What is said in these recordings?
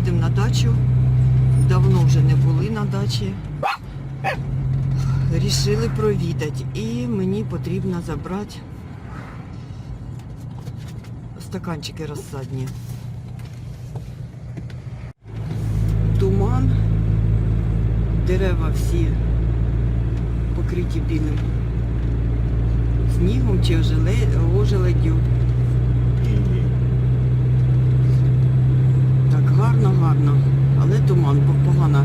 їдемо на дачу. Давно вже не були на дачі. Рішили провідати. І мені потрібно забрати стаканчики розсадні. Туман, дерева всі покриті білим снігом чи ожеле- ожеледдю. Так, гарно, гарно. Але туман бо погано,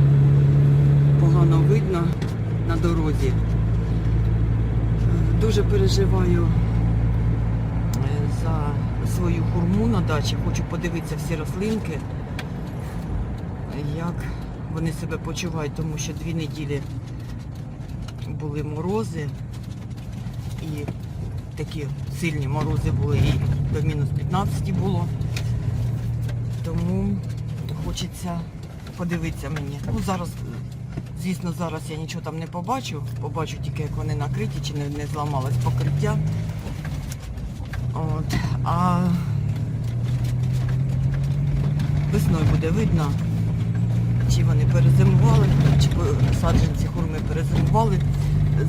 погано видно на дорозі. Дуже переживаю е, за свою хурму на дачі. Хочу подивитися всі рослинки, як вони себе почувають, тому що дві неділі були морози і такі сильні морози були і до мінус 15 було. Тому хочеться подивитися мені. Ну зараз, звісно, зараз я нічого там не побачу. Побачу тільки, як вони накриті, чи не, не зламалось покриття. От. А весною буде видно, чи вони перезимували, чи саджанці хурми перезимували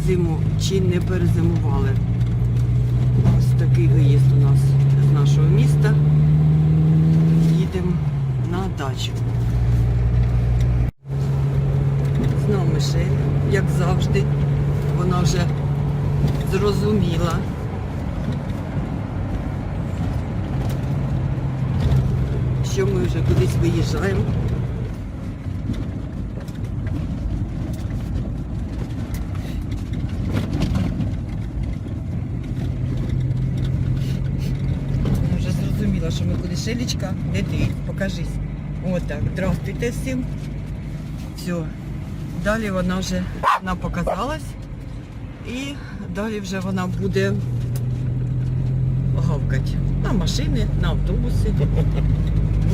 зиму, чи не перезимували. Ось такий виїзд у нас з нашого міста. Їдемо на дачу. Знову Мишель, як завжди. Вона вже зрозуміла. Що ми вже кудись виїжджаємо. Вже зрозуміла, що ми куди Шелічка, де ти? Покажись. Отак. Здравствуйте всім. Все. Далі вона вже вона показалась. І далі вже вона буде гавкати. На машини, на автобуси,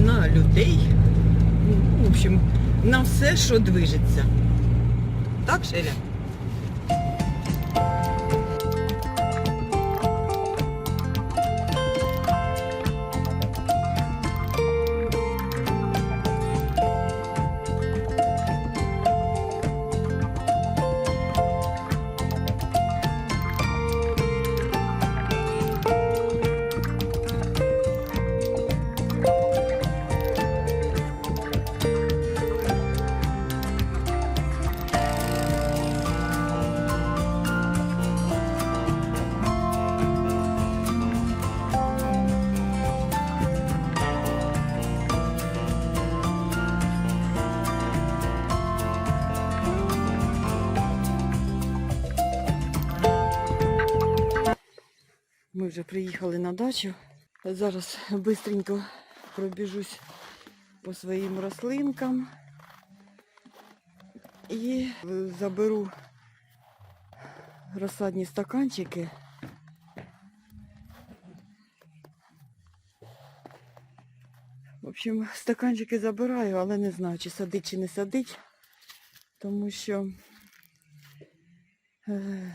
на людей. В общем, на все, що движеться. Так, Шеля? Вже приїхали на дачу. Зараз швидко пробіжусь по своїм рослинкам і заберу розсадні стаканчики. В общем, стаканчики забираю, але не знаю, чи садить, чи не садить, тому що, е,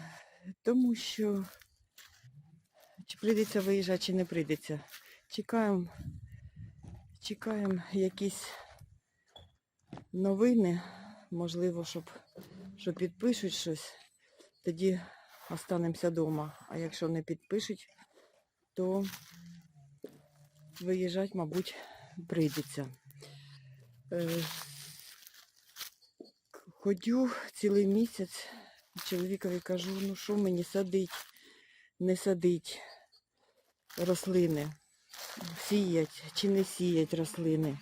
тому що чи прийдеться виїжджати, чи не прийдеться. Чекаємо, чекаємо якісь новини, можливо, щоб, щоб підпишуть щось, тоді останемося вдома. А якщо не підпишуть, то виїжджати, мабуть, прийдеться. Е, Ходю цілий місяць, чоловікові кажу, ну що мені садить, не садить рослини, сіять чи не сіять рослини.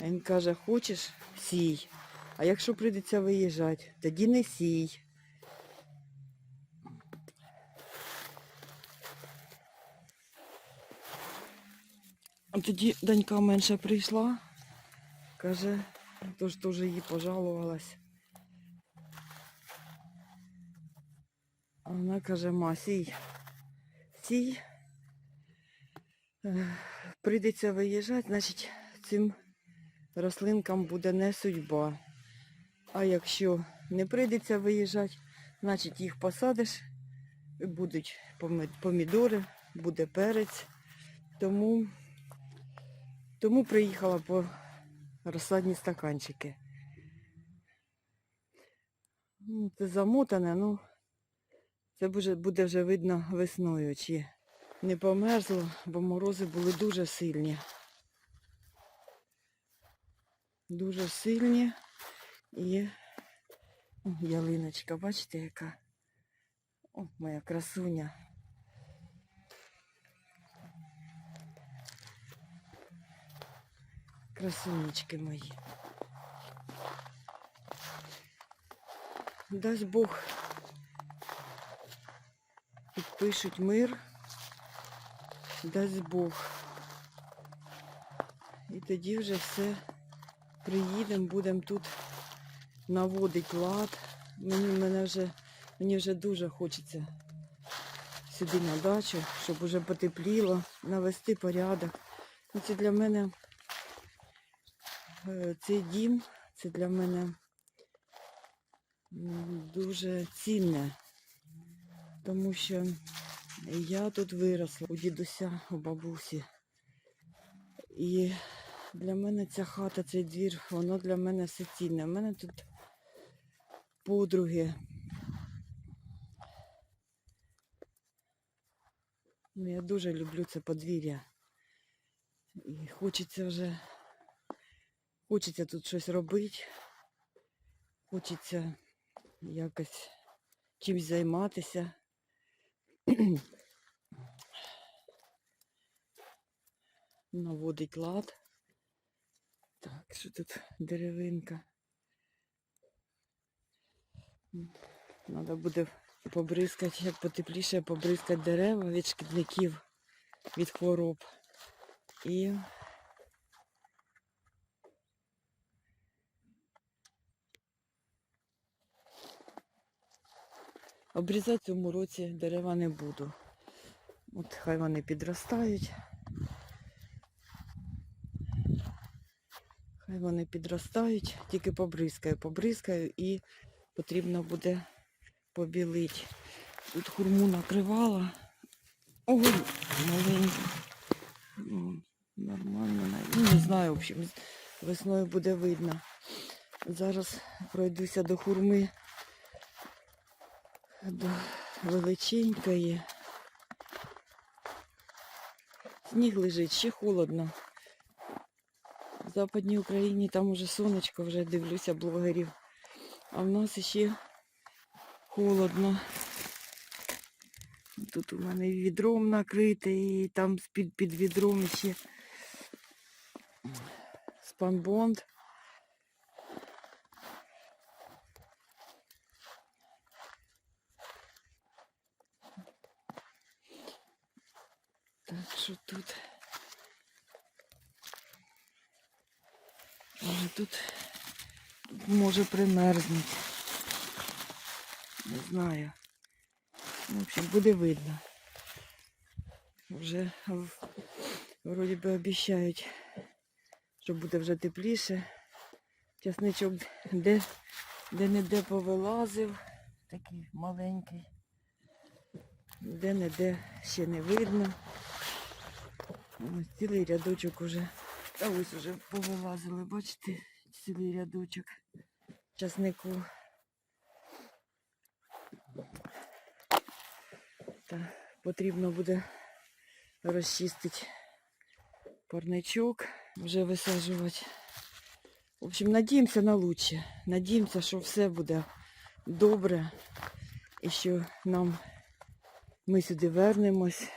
А він каже, хочеш сій. А якщо прийдеться виїжджати, тоді не сій. А тоді донька менша прийшла, каже, тож теж їй пожалувалась. А вона каже, ма, сій, сій. Прийдеться виїжджати, значить цим рослинкам буде не судьба. А якщо не прийдеться виїжджати, значить їх посадиш, будуть помідори, буде перець. Тому, тому приїхала по розсадні стаканчики. Ну, Це замотане, ну це буде вже видно весною, чи не померзло, бо морози були дуже сильні. Дуже сильні. І ялиночка, бачите, яка? О, моя красуня. Красунечки мої. Дасть Бог підпишуть мир. Дасть Бог. І тоді вже все приїдемо, будемо тут наводити лад. Мені, мене вже, мені вже дуже хочеться сюди на дачу, щоб уже потепліло, навести порядок. Ну, Це для мене е, цей дім, це для мене дуже цінне, тому що я тут виросла у дідуся, у бабусі. І для мене ця хата, цей двір, воно для мене все цінне. У мене тут подруги. Ну, я дуже люблю це подвір'я. І хочеться вже, хочеться тут щось робити. Хочеться якось чимось займатися. Наводить лад. Так, що тут деревинка? Треба буде побризкати, як потепліше, побризкати дерева від шкідників, від хвороб. І обрізати в цьому році дерева не буду. От хай вони підростають. Хай вони підростають, тільки побризкаю, побризкаю і потрібно буде побілити. Тут хурму накривала. Ой, маленька. Ну, Нормально. Ну, не знаю, в общем, весною буде видно. Зараз пройдуся до хурми. До величенької. Сніг лежить, ще холодно. В Западній Україні там уже сонечко, вже дивлюся блогерів. А в нас ще холодно. Тут у мене відром накрите, і там під, під відром ще спанбонд. Що тут. Але тут, може примерзнути. Не знаю. В общем, буде видно. Вже вроді би обіцяють, що буде вже тепліше. Часничок де, де не де повилазив, такий маленький. Де не де ще не видно. Ось цілий рядочок уже. А ось уже повилазили, бачите, цілий рядочок часнику. Та потрібно буде розчистити парничок, вже висаджувати. В общем, надіємося на лучше. Надіємося, що все буде добре і що нам ми сюди вернемось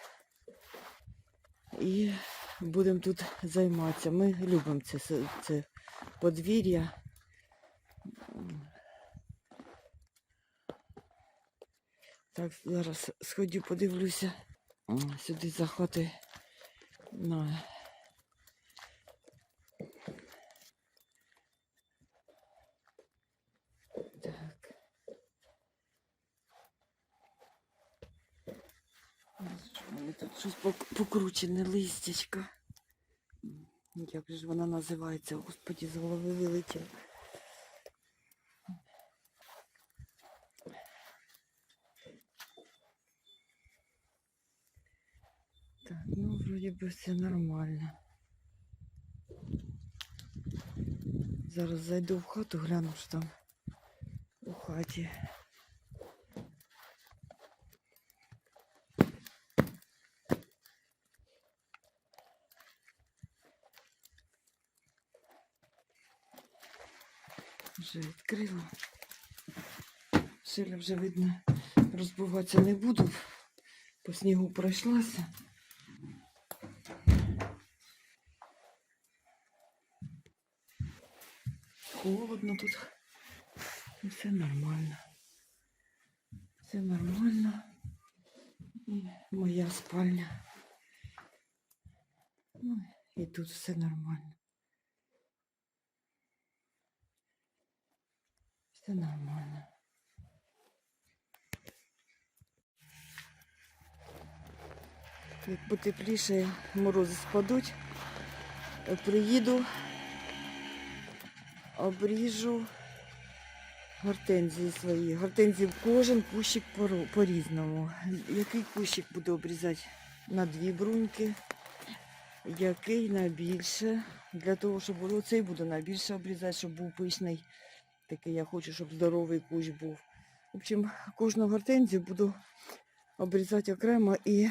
і будемо тут займатися. Ми любимо це, це подвір'я. Так, зараз сходю, подивлюся сюди заходи. На. Так. Що в мене тут щось покручене листячко. Як же вона називається? Господі, з голови вилетіло. Так, ну вроді би все нормально. Зараз зайду в хату, гляну, що там у хаті. Вже відкрила. Шиля вже видно, розбиватися не буду. По снігу пройшлася. Холодно тут. Ну, Все нормально. Все нормально. Моя спальня. Ну, і тут все нормально. Все нормально. Як потепліше, морози спадуть, приїду, обріжу гортензії свої. Гортензії кожен кущик по- по-різному. Який кущик буду обрізати на дві бруньки, який на більше. Для того, щоб було цей буду на більше обрізати, щоб був пишний. Такий я хочу, щоб здоровий кущ був. В общем, кожну гортензію буду обрізати окремо і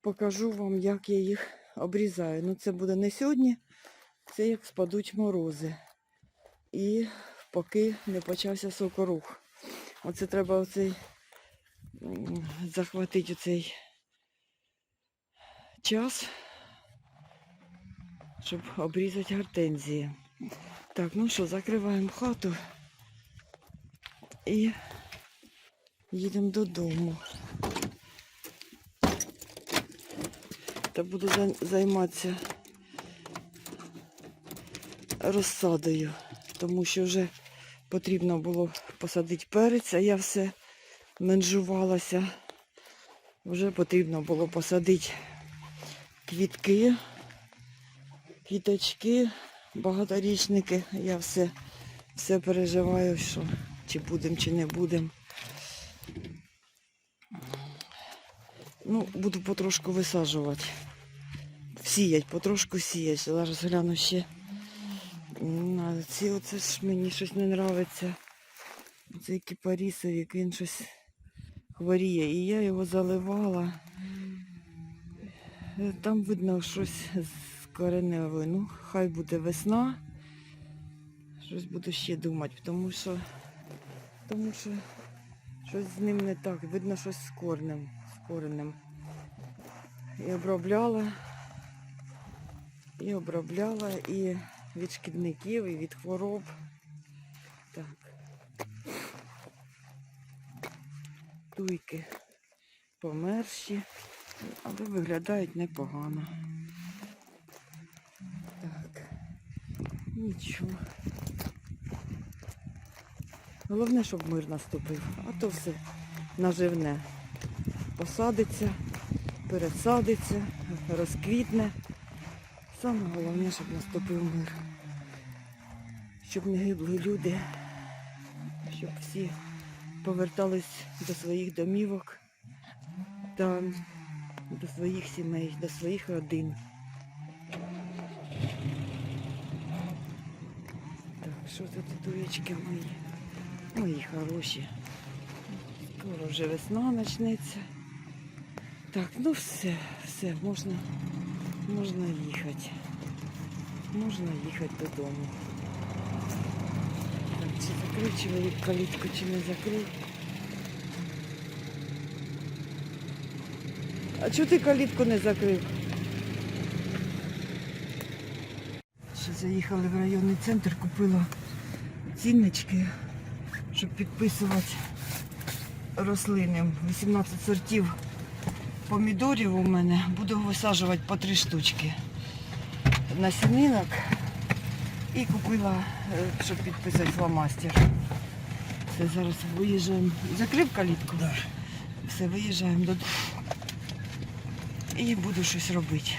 покажу вам, як я їх обрізаю. Ну, це буде не сьогодні, це як спадуть морози. І поки не почався сокорух. Оце треба оцей захватити оцей час, щоб обрізати гортензії. Так, ну що, закриваємо хату і їдемо додому. Та буду займатися розсадою, тому що вже потрібно було посадити перець, а я все менжувалася. Вже потрібно було посадити квітки, квіточки, багаторічники. Я все, все переживаю, що чи будемо, чи не будемо. Ну, буду потрошку висаджувати. Сіять, потрошку сіять. Зараз гляну ще. Ці оце ж мені щось не подобається. Цей кіпарісовик, він щось хворіє. І я його заливала. Там видно щось з. Ну, хай буде весна. Щось буду ще думати, тому що, тому що щось з ним не так. Видно щось з корнем, з коренем. І обробляла, і обробляла, і від шкідників, і від хвороб. Так. Туйки померші, але виглядають непогано. Нічого. Головне, щоб мир наступив, а то все наживне. Посадиться, пересадиться, розквітне. Саме головне, щоб наступив мир. Щоб не гибли люди, щоб всі повертались до своїх домівок та до своїх сімей, до своїх родин. Що це титуєчки мої? Мої хороші. Скоро вже весна почнеться. Так, ну все, все, можна, можна їхати. Можна їхати додому. Так, чи закрив чоловік калітку, чи не закрив? А чого ти калітку не закрив? Ще заїхали в районний центр, купила ціннички, щоб підписувати рослини. 18 сортів помідорів у мене. Буду висаджувати по три штучки насінинок. І купила, е, щоб підписати фломастер. Все, зараз виїжджаємо. Закрив калітку? Да. Все, виїжджаємо додому. І буду щось робити.